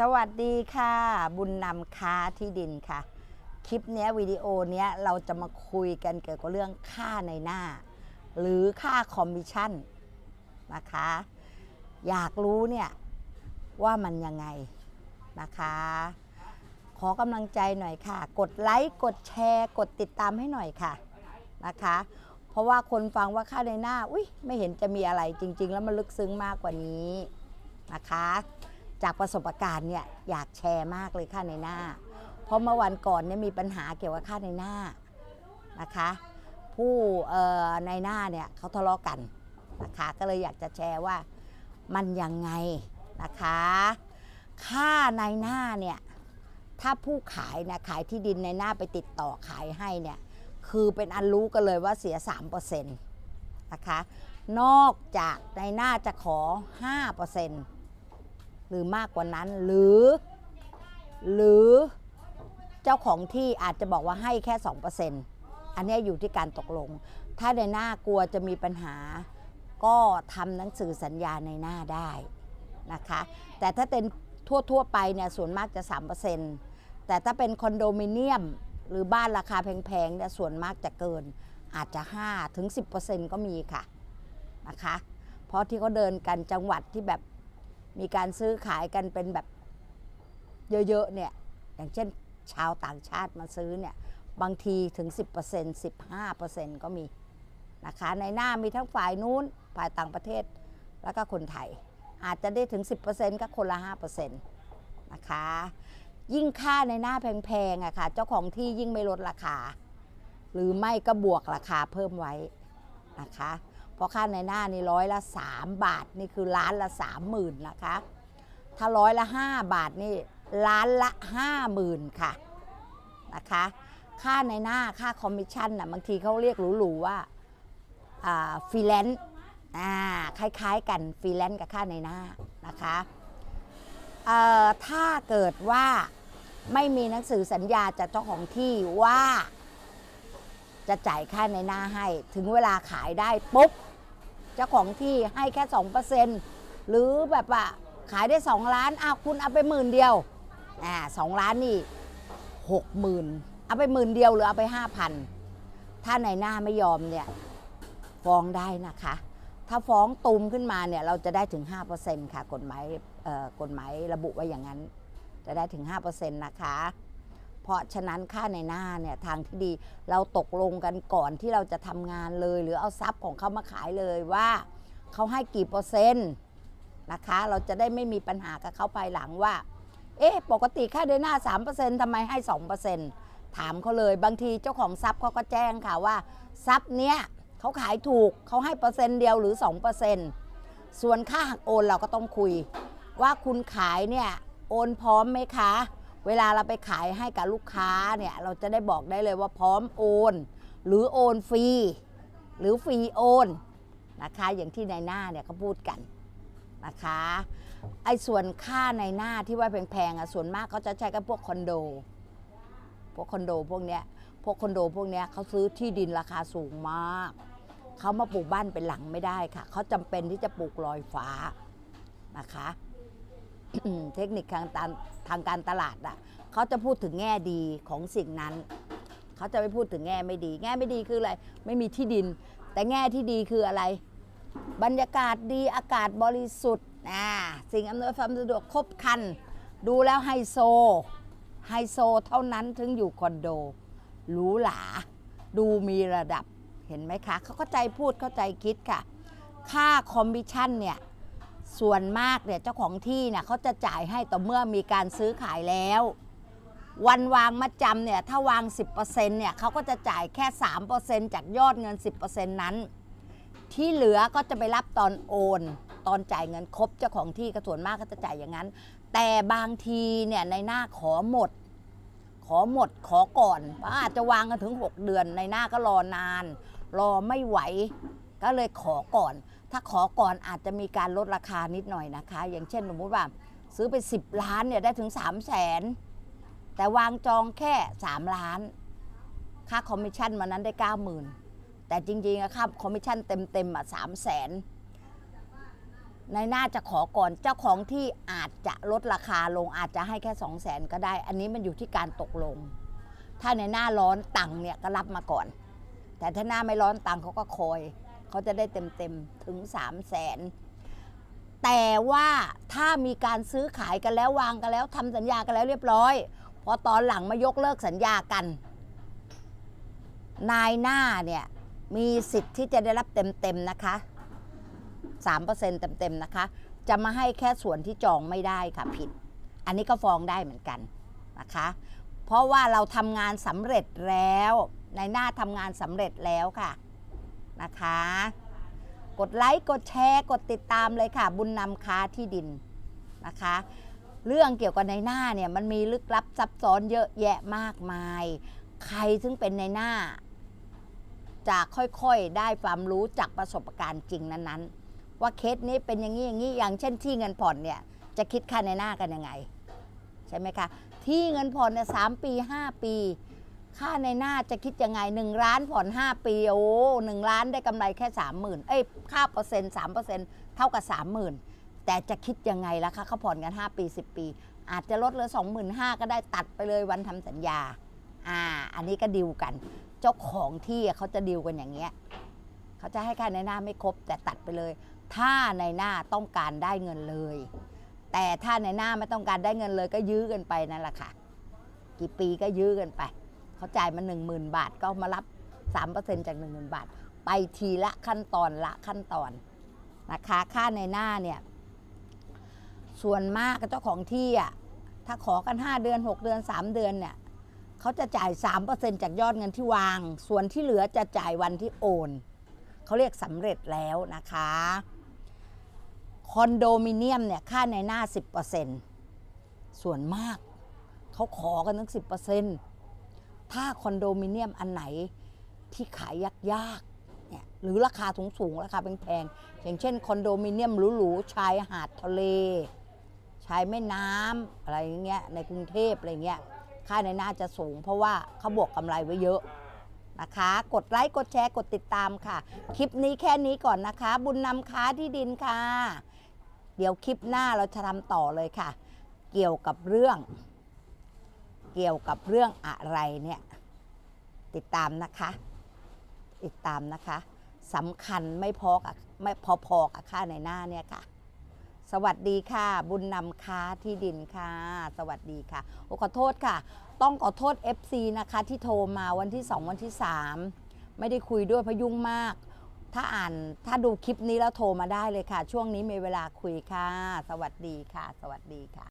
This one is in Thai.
สวัสดีค่ะ บุญนำค้าที่ดินค่ะ คลิปนี้วิดีโอนี้เราจะมาคุยกันเกี่ยวกับเรื่องค่าในหน้า หรือค่าคอมมิชชั่นนะคะ อยากรู้เนี่ยว่ามันยังไงนะคะ ขอกำลังใจหน่อยค่ะ กดไลค์กดแชร์ กดติดตามให้หน่อยค่ะนะคะ เพราะว่าคนฟังว่าค่าในหน้าอุ้ยไม่เห็นจะมีอะไรจริง ๆ แล้วมันลึกซึ้งมากกว่านี้นะคะ จากประสบการณ์เนี่ยอยากแชร์มากเลยค่าในหน้า เพราะเมื่อวันก่อนเนี่ยมีปัญหาเกี่ยวกับค่าในหน้านะคะ ผู้ในหน้าเนี่ยเขาทะเลาะกันนะคะก็เลยอยากจะแชร์ว่ามันยังไงนะคะค่าในหน้าเนี่ยถ้าผู้ขายเนี่ยขายที่ดินในหน้าไปติดต่อขายให้เนี่ยคือเป็นอันรู้กันเลยว่าเสีย 3%นะคะ นอกจากในหน้าจะขอ 5% หรือมากกว่านั้นหรือ หรือเจ้าของที่อาจจะบอกว่าให้แค่2%อันเนี้อยู่ที่การตกลง ถ้าในหน้ากลัวจะมีปัญหา ก็ทำหนังสือสัญญาในหน้าได้นะคะ แต่ถ้าเป็นทั่ว ๆ ไปเนี่ยส่วนมากจะ 3%แต่ถ้าเป็นคอนโดมิเนียมหรือบ้านราคาแพงๆเนี่ยส่วนมากจะเกินอาจจะ 5 ถึง 10%ก็มีค่ะนะคะ เพราะที่เขาเดินกันจังหวัดที่แบบ มีการซื้อขายกันเป็นแบบเยอะๆเนี่ยอย่างเช่นชาวต่างชาติมาซื้อเนี่ยบางทีถึง 10% 15%ก็มีนะคะในหน้ามีทั้งฝ่ายนู้นฝ่ายต่างประเทศแล้วก็คนไทย อาจจะได้ถึง 10%ก็คนละ 5%นะคะ ยิ่งค่าในหน้าแพงๆอะค่ะเจ้าของที่ยิ่งไม่ลดราคา หรือไม่ก็บวกราคาเพิ่มไว้นะคะ เพราะค่าในหน้านี่ร้อยละ 3 บาทนี่คือล้านละ 30,000นะคะ ถ้าร้อยละ 5 บาทนี่ล้านละ 50,000 ค่ะนะคะ ค่าในหน้าค่าคอมมิชชั่นน่ะบางทีเขาเรียกหรูๆว่าฟรีแลนซ์อ่าคล้ายๆกันฟรีแลนซ์กับค่าในหน้านะคะถ้าเกิดว่าไม่มีหนังสือสัญญาจากเจ้าของที่ว่าจะจ่ายค่าในหน้าให้ ถึงเวลาขายได้ปุ๊บ เจ้าของที่ให้แค่สองเปอร์เซ็นต์หรือแบบว่าขายได้สองล้านอ้าวคุณเอาไปหมื่นเดียวอ่าสองล้านนี่หกหมื่นเอาไปหมื่นเดียวหรือเอาไปห้าพันถ้าในหน้าไม่ยอมเนี่ยฟ้องได้นะคะ ถ้าฟ้องตูมขึ้นมาเนี่ยเราจะได้ถึง 5%ค่ะกฎหมายเอ่อกฎหมายระบุไว้อย่างนั้น จะได้ถึง 5%นะคะ เพราะฉะนั้นค่าในหน้าเนี่ยทางที่ดีเราตกลงกันก่อนที่เราจะทำงานเลย หรือเอาทรัพย์ของเขามาขายเลยว่าเขาให้กี่เปอร์เซ็นต์นะคะ เราจะได้ไม่มีปัญหากับเขาภายหลังว่า เอ๊ะปกติค่าในหน้า3%ทำไมให้ 2%ถามเขาเลยบางทีเจ้าของทรัพย์เขาก็แจ้งค่ะว่าทรัพย์เนี้ยเขาขายถูกเขาให้เปอร์เซ็นต์เดียวหรือ 2%ส่วนค่าหักโอนเราก็ต้องคุย ว่าคุณขายเนี่ยโอนพร้อมไหมคะ เวลาเราไปขายให้กับลูกค้าเนี่ยเราจะได้บอกได้เลยว่าพร้อมโอน หรือโอนฟรีหรือฟรีโอนนะคะอย่างที่ในหน้าเนี่ยเขาพูดกันนะคะไอ้ส่วนค่าในหน้าที่ว่าแพงๆอะส่วนมากเขาจะใช้กับพวกคอนโด พวกคอนโดพวกเนี้ยพวกคอนโดพวกเนี้ยเขาซื้อที่ดินราคาสูงมากเขามาปลูกบ้านเป็นหลังไม่ได้ค่ะเขาจำเป็นที่จะปลูกลอยฟ้านะคะ เทคนิคทางการทางการตลาดอะเขาจะพูดถึงแง่ดีของสิ่งนั้น เขาจะไม่พูดถึงแง่ไม่ดี แง่ไม่ดีคืออะไร ไม่มีที่ดิน แต่แง่ที่ดีคืออะไร บรรยากาศดีอากาศบริสุทธิ์อ่าสิ่งอำนวยความสะดวกครบครัน ดูแล้วไฮโซไฮโซเท่านั้นถึงอยู่คอนโดหรูหราดูมีระดับเห็นไหมคะ เขาเข้าใจพูดเข้าใจคิดค่ะ ค่าคอมมิชชั่นเนี่ย ส่วนมากเนี่ยเจ้าของที่เนี่ยเขาจะจ่ายให้ต่อเมื่อมีการซื้อขายแล้ว วันวางมัดจำเนี่ยถ้าวาง 10%เนี่ยเขาก็จะจ่ายแค่ 3%จากยอดเงิน 10%นั้น ที่เหลือก็จะไปรับตอนโอน ตอนจ่ายเงินครบเจ้าของที่ก็ส่วนมากก็จะจ่ายอย่างนั้น แต่บางทีเนี่ยในหน้าขอหมด ขอหมดขอก่อนเพราะอาจจะวางกันถึง 6 เดือนในหน้าก็รอนาน รอไม่ไหวก็เลยขอก่อน ถ้าขอก่อนอาจจะมีการลดราคานิดหน่อยนะคะ อย่างเช่นสมมติว่าซื้อไป 10 ล้านเนี่ยได้ถึง 3 0 0แสนแต่วางจองแค่ 3 ล้าน ค่าคอมมิชชั่นมันนั้นได้ 90,000 แต่จริงๆอะค่าคอมมิชชั่นเต็มๆอะสามแสนในหน้าจะขอก่อนเจ้าของที่อาจจะลดราคาลงอาจจะให้แค่ 2 0 0แสนก็ได้ อันนี้มันอยู่ที่การตกลง ถ้าในหน้าร้อนตังค์เนี่ยก็รับมาก่อน แต่ถ้าหน้าไม่ร้อนตังค์เขาก็คอย เขาจะได้เต็มๆ ถึง 3 0 0แสนแต่ว่าถ้ามีการซื้อขายกันแล้ววางกันแล้วทำสัญญากันแล้วเรียบร้อย พอตอนหลังมายกเลิกสัญญากัน นายหน้าเนี่ยมีสิทธิ์ที่จะได้รับเต็มๆนะคะ3%เต็มๆนะคะ จะมาให้แค่ส่วนที่จองไม่ได้ค่ะผิด อันนี้ก็ฟ้องได้เหมือนกันนะคะ เพราะว่าเราทำงานสำเร็จแล้ว ในหน้าทำงานสำเร็จแล้วค่ะ นะคะ กดไลค์กดแชร์กดติดตามเลยค่ะ บุญนำค้าที่ดินนะคะ เรื่องเกี่ยวกับในหน้าเนี่ยมันมีลึกลับซับซ้อนเยอะแยะมากมาย ใครซึ่งเป็นในหน้า จะค่อยๆได้ความรู้จากประสบการณ์จริงนั้นๆ ว่าเคสนี้เป็นอย่างนี้อย่างนี้อย่างเช่นที่เงินผ่อนเนี่ยจะคิดค่าในหน้ากันยังไง ใช่ไหมคะ ที่เงินผ่อนเนี่ยสามปี5ปี ค่าในหน้าจะคิดยังไงหนึ่งล้านผ่อน5ปีโอ้หนึ่งล้านได้กำไรแค่30,000เอ้ยค่าเปอร์เซ็นต์สามเปอร์เซ็นต์เท่ากับ30,000แต่จะคิดยังไงล่ะคะเขาผ่อนกัน 5 ปี 10 ปี อาจจะลดเหลือ 25,000 ก็ได้ตัดไปเลยวันทำสัญญา อ่า อันนี้ก็ดิวกัน เจ้าของที่เขาจะดิวกันอย่างเงี้ยเขาจะให้ค่าในหน้าไม่ครบ แต่ตัดไปเลย ถ้าในหน้าต้องการได้เงินเลย แต่ถ้าในหน้าไม่ต้องการได้เงินเลย ก็ยื้อกันไปนั่นแหละค่ะ กี่ปีก็ยื้อกันไป เขาจ่ายมา 1 0,000 บาท ก็มารับ 3%จาก 1 0,000 บาท ไปทีละขั้นตอนละขั้นตอนนะคะค่าในหน้าเนี่ย ส่วนมากเจ้าของที่อะถ้าขอกัน 5 เดือน 6 เดือน 3 เดือนเนี่ยเขาจะจ่าย 3%จากยอดเงินที่วาง ส่วนที่เหลือจะจ่ายวันที่โอน เขาเรียกสำเร็จแล้วนะคะคอนโดมิเนียมเนี่ยค่าในหน้า 10%ส่วนมาก เขาขอกันตั้ง 10% ถ้าคอนโดมิเนียมอันไหนที่ขายยากๆเนี่ยหรือราคาสูงๆราคาแพงๆอย่างเช่นคอนโดมิเนียมหรูๆชายหาดทะเล ชายแม่น้ำอะไรอย่างเงี้ยในกรุงเทพอะไรเงี้ยค่าในหน้าจะสูง เพราะว่าเขาบวกกำไรไว้เยอะนะคะ กดไลค์กดแชร์กดติดตามค่ะ คลิปนี้แค่นี้ก่อนนะคะ บุญนำค้าที่ดินค่ะ เดี๋ยวคลิปหน้าเราจะทำต่อเลยค่ะ เกี่ยวกับเรื่อง เกี่ยวกับเรื่องอะไรเนี่ยติดตามนะคะ ติดตามนะคะสำคัญไม่พอกับไม่พอๆกับค่าในหน้าเนี่ยค่ะ สวัสดีค่ะ บุญนำค้าที่ดินค่ะ สวัสดีค่ะโอ้ขอโทษค่ะ ต้องขอโทษ FC นะคะที่โทรมาวันที่ 2 วันที่ 3 ไม่ได้คุยด้วยพยุ่งมาก ถ้าอ่านถ้าดูคลิปนี้แล้วโทรมาได้เลยค่ะ ช่วงนี้มีเวลาคุยค่ะ สวัสดีค่ะ สวัสดีค่ะ